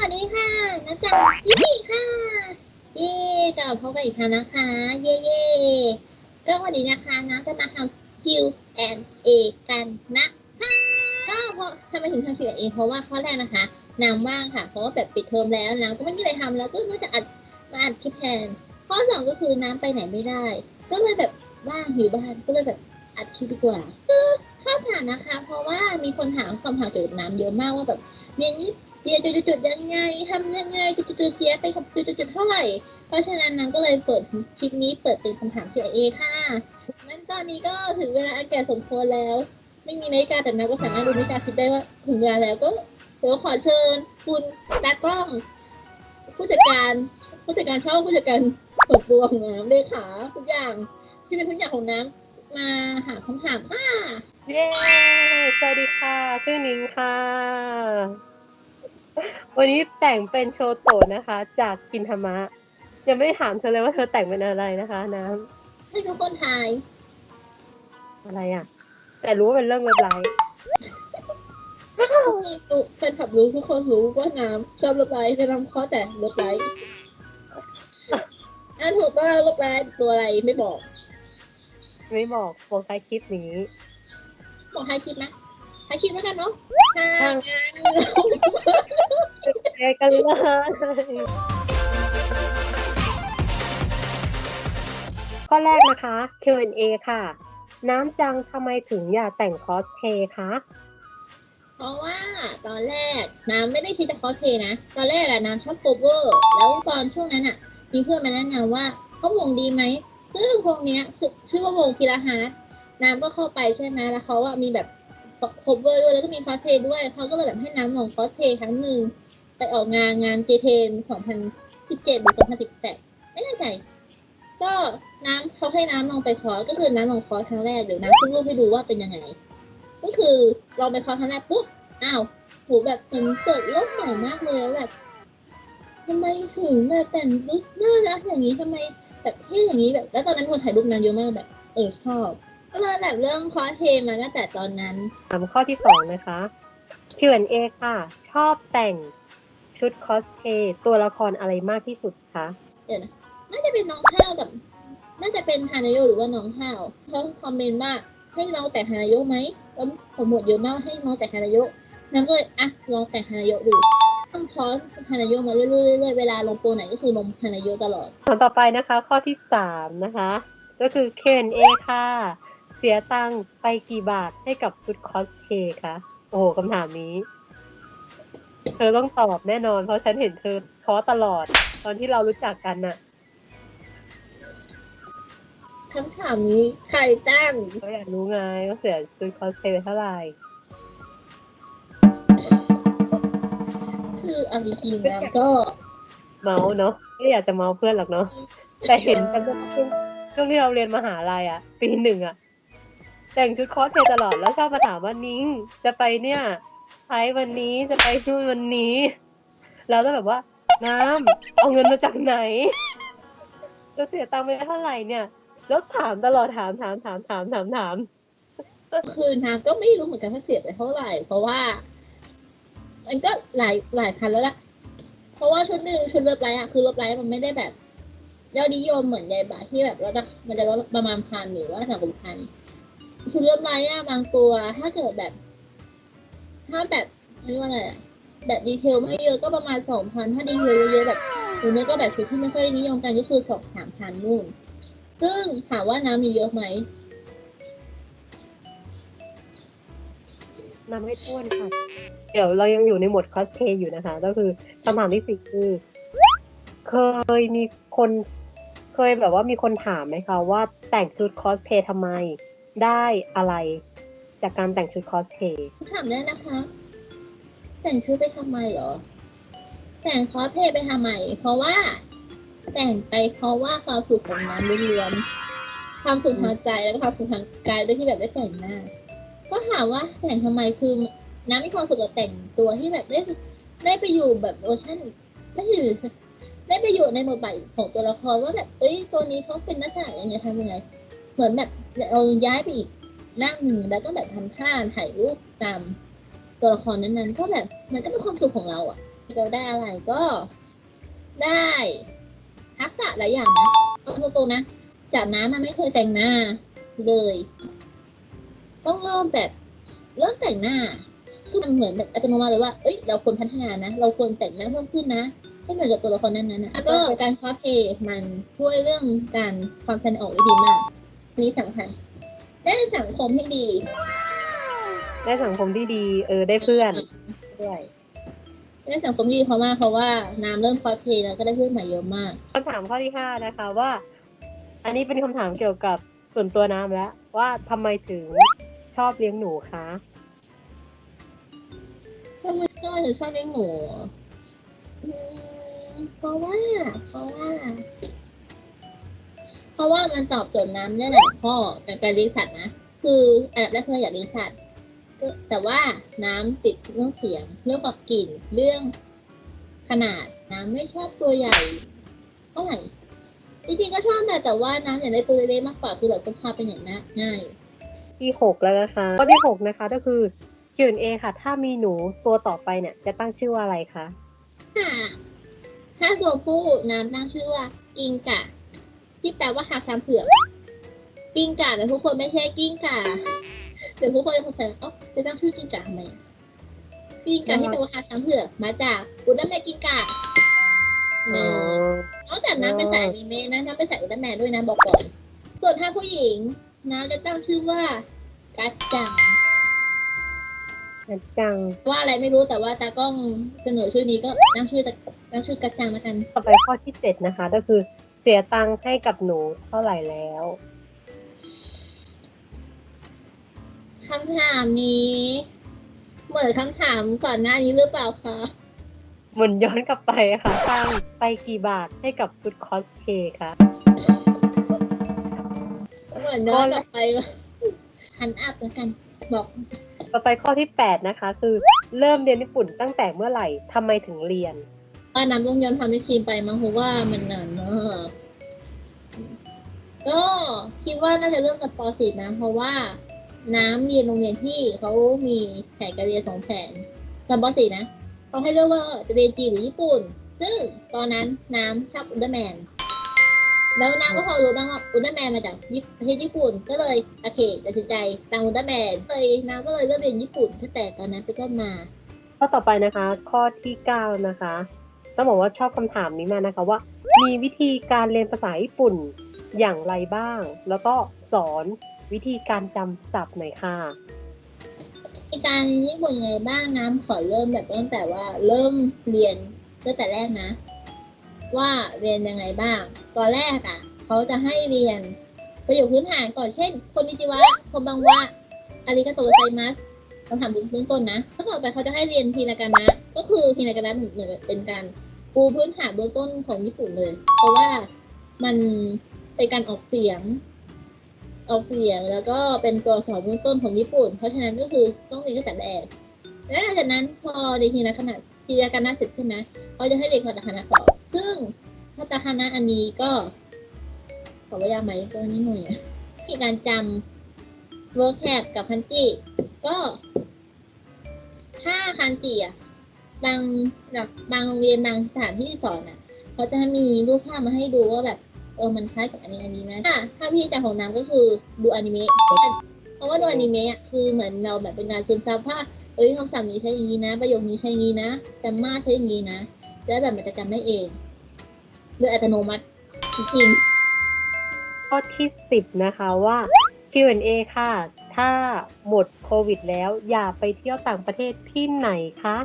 วัสดีค่ะนะจ๊ะยี่ค่ะ เย่กลับพบกันอีกครั้งนะคะ เย่เย่ก็วันนี้นะคะนะจะมาทำ Q&A กันนะคะก็เพราะทำไมถึงทำ Q&A เพราะว่าข้อแรกนะคะนางว่างค่ะ เพราะว่าแบบปิดเทอมแล้วนางก็ไม่มีอะไรทำแล้วก็น่จะอัดมาอัดคลิปแทนข้อสองก็คือน้ำไปไหนไม่ได้ ก็เลยแบบว่างอยู่บ้านก็เลยแบบอัดคลิปดีกว่าคือข้อสามนะคะ เพราะว่ามีคนถามคำถามเกี่ยวกับน้ำเยอะมากว่าแบบเรียนนี้ เรียจุดๆๆยังไงทำยังไงจุดๆๆเสียไปกับจุดๆๆเท่าไหร่ เพราะฉะนั้นนางก็เลยเปิดคลิปนี้เปิดเป็นคำถาม Q&A ค่ะนั้นตอนนี้ก็ถึงเวลาอันแก่สมควรแล้ว ไม่มีนาฬิกาแต่นางก็สามารถดูนาฬิกาคิดได้ว่าถึงเวลาแล้วก็เดี๋ยวขอเชิญคุณตากล้อง ผู้จัดการผู้จัดการช่องผู้จัดการส่วนตัวของน้ำเลขาทุกอย่างที่เป็นทุกอย่างของน้ำมาหาคำถามค่ะเย้สวัสดีค่ะ ชื่อนิ้งค่ะ วันนี้แต่งเป็นโชโตะนะคะ จากกินธรรมะ ยังไม่ได้ถามเธอเลยว่าเธอแต่งเป็นอะไรนะคะน้ให้ทุกคนทายำอะไรอะ แต่รู้ว่าเป็นเรื่องเว็บไลน์ทุกแฟนคลับรู้ทุกคนรู้ว่าน้ำชอบลบไลท์จะนำข้อแต่ลบไลท์อะถูกว่าลบไลท์ตัวอะไรไม่บอก ไม่บอกโฟกัสคลิปนี้ บอกให้คิดนะให้คิดแล้วกันเนาะถ้าค่ะงั้นแชร์กันเลยข้อแรกนะคะ Q&A ค่ะ น้ำจังทำไมถึงอยากแต่งคอสเพลย์คะ เพราะว่าตอนแรกน้ำไม่ได้คิดจะคอสเพลย์นะ ตอนแรกอะน้ำชอบโคเวอร์ แล้วตอนช่วงนั้นอะมีเพื่อนมาแนะนำว่าเขาวงดีไหมซึ่งวงเนี้ยชื่อชื่อว่าวงพิราฮาร์ดน้ำก็เข้าไปใช่ไหมแล้วเขาอะมีแบบโคเวอร์ด้วยแล้วก็มีคอสเพลย์ด้วยเขาก็เลยแบบให้น้ำลองคอสเพลย์ครั้งหนึ่ง ไปออกงานงานเจเทน2017หรือ2018ไม่แน่ใจก็น้ำเขาให้น้ำลองไปคอร์สก็คือน้ำลองคอร์สครั้งแรกเดี๋ยวน้ำขึ้นรูปให้ดูว่าเป็นยังไง ก็คือลองไปคอร์สครั้งแรกปุ๊บอ้าวโหแบบมันเกิดโลกใหม่มากเลยแบบทำไมถึงแบบแต่งลุคน่ารักอย่างนี้ทำไมแบบเท่อย่างนี้แบบ แล้วตอนนั้นคนถ่ายรูปนางเยอะมากแบบ เออชอบก็เลยแบบเรื่องคอสเพลย์มาตั้งแต่ตอนนั้นถามข้อที่สองนะคะ Q&A ค่ะ ชอบแต่ง ชุดคอสเพลย์ตัวละครอะไรมากที่สุดคะเดี๋ยวนะน่าจะเป็นน้องข้าวกับ น่าจะเป็นฮานาโยหรือว่าน้องข้าวเขาคอมเมนต์ว่าให้เราแต่งฮานาโยไหมแล้วผมหมดเยอะมากให้น้องแต่งฮานาโยน้ำก็เลยอะลองแต่งฮานาโยดูต้องคอสฮานาโยมาเรื่อยๆเรื่อยๆเวลาลงโปรไหนก็คือลงฮานาโยตลอดคำต่อไปนะคะ ข้อที่สามนะคะ ก็คือ Q&A ค่ะ เสียตังค์ไปกี่บาทให้กับชุดคอสเพลย์คะโอ้โหคำถามนี้ เธอต้องตอบแน่นอน เพราะฉันเห็นเธอท้อตลอด ตอนที่เรารู้จักกันน่ะคำถามนี้ใครตั้งก็อยากรู้ไงว่าเสียชุดคอสเพลย์ไปเท่าไหร่คือเอาจริงๆแล้วก็เมาส์เนาะไม่อยากจะเมาส์เพื่อนหรอกเนาะแต่เห็นกันว่าช่วงช่วงที่เราเรียนมหาลัยอะ ปีหนึ่งอะ แต่งชุดคอสเพลย์ตลอดแล้วชอบมาถามว่านิ้งจะไปเนี่ย ไทยวันนี้จะไปนู่นวันนี้เราก็แบบว่า น้ำเอาเงินมาจากไหนจะเสียตังค์ไปเท่าไหร่เนี่ย แล้วถามตลอดถามถามถามถามถามถามคือน้ำก็ไม่รู้เหมือนกันว่าเสียไปเท่าไหร่ เพราะว่า มันก็หลายหลายพันแล้วล่ะ เพราะว่าชุดหนึ่งชุดเลิฟไลท์อะคือเลิฟไลท์มันไม่ได้แบบยอดนิยมเหมือนยายบาที่แบบว่ามันจะประมาณพันหรือว่าสามพันชุดเลิฟไลท์อะบางตัว ถ้าเกิดแบบ ถ้าแบบเรียกว่าอะไรอะแบบดีเทลไม่เยอะก็ประมาณสองพันถ้าดีเทลเยอะๆแบบหรือไม่ก็แบบชุดที่ไม่ค่อยนิยมกันก็คือสองสามพันนู่น ซึ่งถามว่าน้ำมีเยอะไหมน้ำไม่ท้วนค่ะ เดี๋ยวเรายังอยู่ในโหมดคอสเพย์อยู่นะคะ ก็คือคำถามที่สี่คือ เคยมีคน เคยแบบว่ามีคนถามไหมคะว่าแต่งชุดคอสเพย์ทำไม ได้อะไร จากการแต่งชุดคอสเพลย์ถามได้นะคะ แต่งชุดไปทำไมเหรอ แต่งคอสเพลย์ไปทำไม เพราะว่า แต่งไปเพราะว่าความสุขของน้ำล้วนๆความสุขทางใจแล้วก็ความสุขทางกายด้วยที่แบบได้แต่งหน้า ก็ถามว่าแต่งทำไมคือน้ำมีความสุขกับแต่งตัวที่แบบได้ได้ไปอยู่แบบเวอชันไม่ใช่ได้ไปอยู่ในบทบาทของตัวละครว่าแบบเอ้ยตัวนี้เขาเป็นนักแสดงยังไงทำยังไงเหมือนแบบเราย้ายไปอีก นั่งแล้วก็แบบทำท่าถ่ายรูปตามตัวละครนั้นๆ ก็แบบมันก็เป็นความสุขของเราอะเราได้อะไรก็ได้ทักษะหลายอย่างนะเอาตรงๆนะจากน้ำมันไม่เคยแต่งหน้าเลย ต้องเริ่มแบบเริ่มแต่งหน้าคือมันเหมือนแบบอัตโนมัติเลยว่าเอ้ยเราควรพัฒนานะ เราควรแต่งหน้าเพิ่มขึ้นนะให้เหมือนกับตัวละครนั้นๆนะแล้วก็การคอสเพย์มันช่วยเรื่องการความแสดงออกได้ดีมากนี่สำคัญ ได้สังคมให้ดีได้สังคมที่ดี เออได้เพื่อนด้วยได้สังคมที่ดีเพราะว่าเพราะว่าน้ำเริ่มคอสเพลย์แล้วก็ได้เพื่อนใหม่เยอะมากคำถามข้อที่ห้านะคะว่า อันนี้เป็นคำถามเกี่ยวกับส่วนตัวน้ำแล้ว ว่าทำไมถึงชอบเลี้ยงหนูคะทำไมทำไมถึงชอบเลี้ยงหมูอืมเพราะว่า เพราะว่า เพราะว่ามันตอบโจทย์น้ำได้หลายข้อในการเลี้ยงสัตว์นะ คืออันดับแรกคืออยากเลี้ยงสัตว์ก็แต่ว่าน้ำติดเรื่องเสียง เรื่องกับกลิ่น เรื่องขนาดน้ำไม่ชอบตัวใหญ่เท่าไหร่จริงๆก็ชอบแต่แต่ว่าน้ำอยากได้ตัวเล็กๆมากกว่าคือแบบพกพาไปไหนนะง่าย ที่หกแล้วนะคะข้อที่หกนะคะก็คือ Q&A ค่ะ ถ้ามีหนูตัวต่อไปเนี่ย จะตั้งชื่อว่าอะไรคะค่ะถ้าตัวผู้น้ำตั้งชื่อว่ากิงกะ ที่แปลว่าหาช้างเผือกกิงกะแต่ทุกคนไม่ใช่กิ้งกะเดี๋ยวทุกคนจะสงสัยว่าเอ้าจะตั้งชื่อกิ้งกะทำไมอะกิ้งกะที่แปลว่าหาช้างเผือกมาจากอุลตร้าแมนกิ้งกะอ๋อนอกจากน้ำเป็นสายอนิเมะนะน้ำเป็นสายอุลตร้าแมนด้วยนะบอกก่อน ส่วนถ้าผู้หญิงน้ำจะตั้งชื่อว่ากัจจังอันจัง ว่าอะไรไม่รู้แต่ว่าตากล้องเสนอชื่อนี้ก็ตั้งชื่อตั้งชื่อกัจจังแล้วกัน ต่อไปข้อที่เจ็ดนะคะ ก็คือ เสียตังค์ให้กับหนูเท่าไหร่แล้วคำถามนี้ เหมือนคำถามก่อนหน้านี้หรือเปล่าคะหมุนย้อนกลับไปค่ะตังค์ไปกี่บาทให้กับชุดคอสเพลย์คะเหมือนย้อนกลับไปว่าหันอัพแล้วกัน บอกต่อไปข้อที่แปดนะคะ คือเริ่มเรียนญี่ปุ่นตั้งแต่เมื่อไหร่ทำไมถึงเรียน ว่าน้ำลงย้อนทำให้ทีมไปมั้งเพราะว่ามันนานมากก็คิดว่าน่าจะเริ่มกับป .4 นะ เพราะว่าน้ำเรียนโรงเรียนที่เขามีแผนการเรียนสองแผนตอนป .4 นะเขาให้เลือกว่าจะเรียนจีนหรือญี่ปุ่น ซึ่งตอนนั้นน้ำชอบอุลตร้าแมน แล้วน้ำก็พอรู้บ้างว่าอุลตร้าแมนมาจากประเทศญี่ปุ่น ก็เลยโอเคตัดสินใจตามอุลตร้าแมนเลยน้ำก็เลยเริ่มเรียนญี่ปุ่นตั้งแต่ตอนนั้นเป็มา ข้อต่อไปนะคะ ข้อที่เก้านะคะ ต้องบอกว่าชอบคำถามนี้มากนะคะว่า มีวิธีการเรียนภาษาญี่ปุ่นอย่างไรบ้าง แล้วก็สอนวิธีการจำศัพท์หน่อยค่ะในการเรียนญี่ปุ่นยังไงบ้างน้ำขอเริ่มแบบตั้งแต่ว่าเริ่มเรียนตั้งแต่แรกนะ ว่าเรียนยังไงบ้าง ตอนแรกอะเขาจะให้เรียนประโยคพื้นฐานก่อนเช่นคนนิจิวะคนบังวะอาริกาโตไซมัส คำถามเบื้องต้นนะถ้าต่อไปเขาจะให้เรียนทีนากานะ ก็คือทีนากานะเหมือนเป็นการปูพื้นฐานเบื้องต้นของญี่ปุ่นเลย เพราะว่ามันเป็นการออกเสียง ออกเสียงแล้วก็เป็นตัวสอักษรเบื้องต้นของญี่ปุ่น เพราะฉะนั้นก็คือต้องเรียนตั้งแต่แรกและหลังจากนั้นพอเรียนทีละขนาดทีละคณะเสร็จใช่ไหมเขาจะให้เรียนคาตาคณะต่อซึ่งคาตาคณะอันนี้ก็ขอว่ายากไหมก็นิดหน่อยที่การจำ vocab กับคันจิก็ ถ้าคันจิอะบางแบบบางโรงเรียนบางสถานที่สอนอะเขาจะมีรูปภาพมาให้ดูว่าแบบเออมันคล้ายกับอนนี้อันนี้นะถ้าถ้าพี่จำของน้ำก็คือดูอนิเมะเพราะว่าดูอนิเมะอะคือเหมือนเราแบบเป็นการซึมซับว่าเอ้ยคำศัพท์นี้ใช้อย่างนี้นะ ประโยคนี้ใช้อย่างนี้นะจำมาใช้อย่างนี้นะแล้วแบบมันจะจำได้เองโดยอัตโนมัติจริงข้อที่สิบนะคะว่า Q&A ค่ะ ถ้าหมดโควิดแล้วอย่าไปเที่ยวต่างประเทศที่ไหนคะ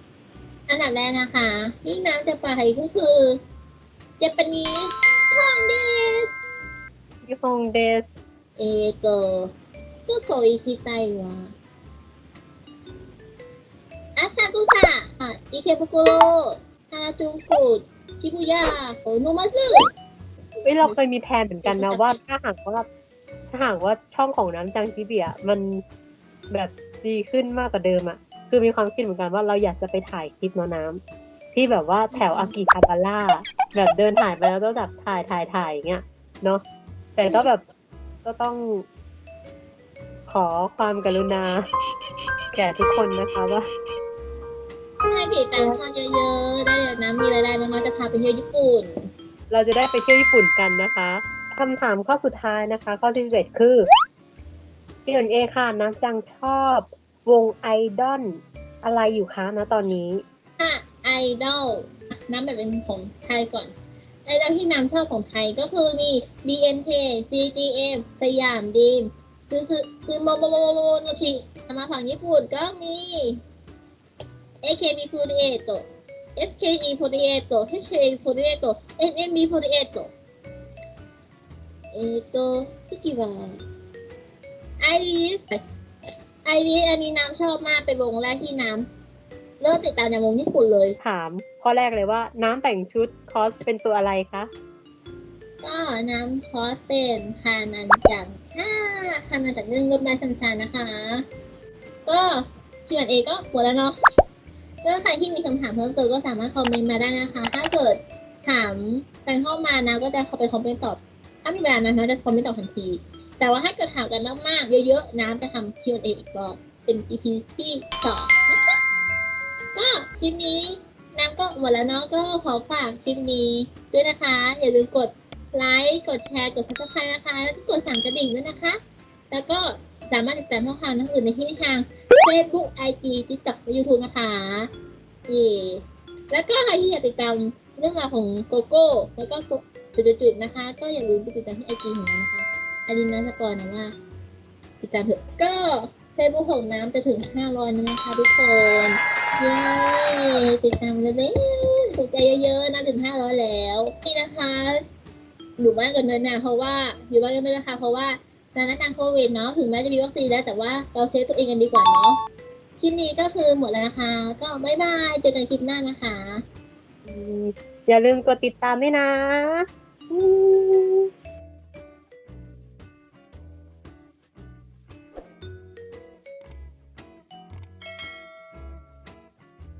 ๆอันดับแรกนะคะที่น้ำจะไปก็คือเจแปนิสท่องเดส ที่ฮงเดส えーと、どこ行きたいわ。浅草、あ池袋、原宿、渋谷、野松。 เฮ้ยเราเคยมีแผนเหมือนกันนะว่าถ้าหากว่า ถ้าหากว่าช่องของน้ำจังจิเบียมันแบบดีขึ้นมากกว่าเดิมอะคือมีความคิดเหมือนกันว่าเราอยากจะไปถ่ายคลิปเนาะน้ำที่แบบว่าแถวอากิฮาบาร่าแบบเดินถ่ายไปแล้วก็แบบถ่ายถ่ายถ่ายอย่างเงี้ยเนาะแต่ก็แบบก็ต้องขอความกรุณา แก่ทุกคนนะคะว่าขให้ติดตามช่องเยอะๆ ได้เดี๋ยวนะมีรายได้น้องๆจะพาไปเที่ยวญี่ปุ่น เราจะได้ไปเที่ยวญี่ปุ่นกันนะคะ คำถามข้อสุดท้ายนะคะ ข้อที่เจ็ดคือพี่เอค่ะน้ำจังชอบวงไอดอลอะไรอยู่คะนะตอนนี้ถ้าไอดอลน้ำแบบเป็นของไทยก่อน ไอดอลที่น้ำชอบของไทยก็คือมี BNK CGM สยามดีมคือคือคือโมโมโมโมโมโนชิมาฝั่งญี่ปุ่นก็มี AKB48 SKE48 HKE48 NMB48 えっと次はไอริสไอริสอันนี้น้ำชอบมากเป็นวงแรกที่น้ำเริ่มติดตามในวงญี่ปุ่นเลย ถามข้อแรกเลยว่าน้ำแต่งชุดคอสเป็นตัวอะไรคะ ก็น้ำคอสเป็นคานันจังอ่าคานันจังเรื่องรถไฟสัญชานะคะ ก็ส่วนเอก็หมดแล้วเนาะก็ใครที่มีคำถามเพิ่มเติมก็สามารถคอมเมนต์มาได้นะคะ ถ้าเกิดถามกันเข้ามานะก็จะเข้าไปคอมเมนต์ตอบ ถ้ามีเวลานะนะจะคอมเมนต์ตอบทันที แต่ว่าถ้าเกิดถามกันมากๆ เยอะๆ น้ำจะทำ Q&A อีกรอบเป็น EP ที่สองนะคะก็คลิปนี้น้ำก็หมดแล้วเนาะก็ขอฝากคลิปนี้ด้วยนะคะ อย่าลืมกดไลค์กดแชร์กด subscribe นะคะ แล้วก็กดสั่งกระดิ่งด้วยนะคะ แล้วก็สามารถติดตามช่องทางอื่นในที่ทาง Facebook IG TikTok และ YouTube นะคะเย่แล้วก็ใครที่อยากติดตามเรื่องราวของโกโก้ แล้วก็ จุดๆนะคะ ก็อย่าลืมไปติดตามที่ไอจีของน้ำนะคะอันนี้นะสปอยนะว่าติดตามเถอะก็เฟซบุ๊กของน้ำจะถึง 500แล้วนะคะทุกคนเย้ติดตามเลยเด้ถูกใจเยอะๆนะถึง 500 แล้วนี่นะคะอยู่บ้านกันเนินนานเพราะว่าอยู่บ้านกันไม่ได้ค่ะเพราะว่าสถานการณ์โควิดเนาะถึงแม้จะมีวัคซีนแล้วแต่ว่าเราเซฟตัวเองกันดีกว่าเนาะคลิปนี้ก็คือหมดแล้วนะคะ ก็บ๊ายบายเจอกันคลิปหน้านะคะ อย่าลืมกดติดตามด้วยนะ